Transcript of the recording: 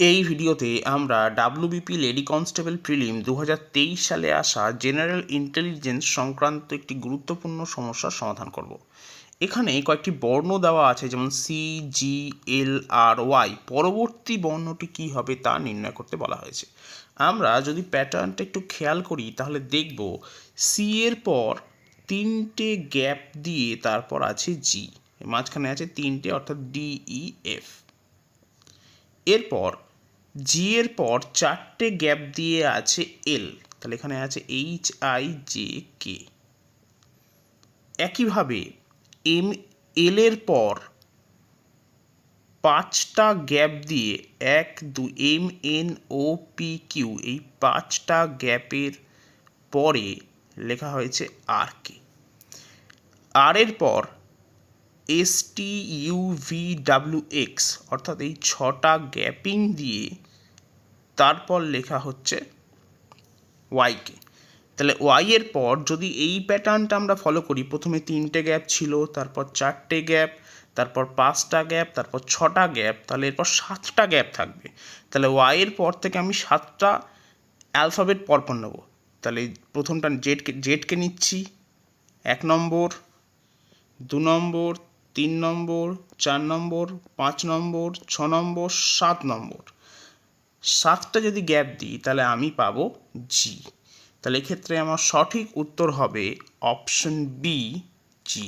এই ভিডিওতে আমরা ডাব্লিউবিপি লেডি কনস্টেবল প্রিলিম দু হাজার তেইশ সালে আসা জেনারেল ইন্টেলিজেন্স সংক্রান্ত একটি গুরুত্বপূর্ণ সমস্যার সমাধান করব। এখানে কয়েকটি বর্ণ দেওয়া আছে, যেমন সি জি এল আর ওয়াই পরবর্তী বর্ণটি কী হবে তা নির্ণয় করতে বলা হয়েছে। আমরা যদি প্যাটার্নটা একটু খেয়াল করি, তাহলে দেখব সি এর পর তিনটে গ্যাপ দিয়ে তারপর আছে জি মাঝখানে আছে তিনটে, অর্থাৎ ডিই এফ এরপর জি এর পর চারটে গ্যাপ দিয়ে আছে এল তাহলে এখানে আছে এইচ আই জে কে একইভাবে এম এল এর পর পাঁচটা গ্যাপ দিয়ে এক, দু M N O P Q এই পাঁচটা গ্যাপের পরে লেখা হয়েছে আর কে আর এর পর S T U V W X অর্থাৎ এই ছটা গ্যাপিং দিয়ে তারপর লেখা হচ্ছে ওয়াইকে তাহলে ওয়াইয়ের পর যদি এই প্যাটার্নটা আমরা ফলো করি, প্রথমে তিনটে গ্যাপ ছিল, তারপর চারটে গ্যাপ তারপর পাঁচটা গ্যাপ তারপর ছটা গ্যাপ তাহলে এরপর সাতটা গ্যাপ থাকবে। তাহলে ওয়াইয়ের পর থেকে আমি সাতটা অ্যালফাবেট পরপর নেব। তাহলে প্রথমটা জেডকে জেডকে নিচ্ছি, এক নম্বর, দু নম্বর, তিন নম্বর, চার নম্বর, পাঁচ নম্বর, ছ নম্বর, সাত নম্বর। সাতটা যদি গ্যাপ দিই, তাহলে আমি পাবো জি তাহলে এক্ষেত্রে আমার সঠিক উত্তর হবে অপশন বি জি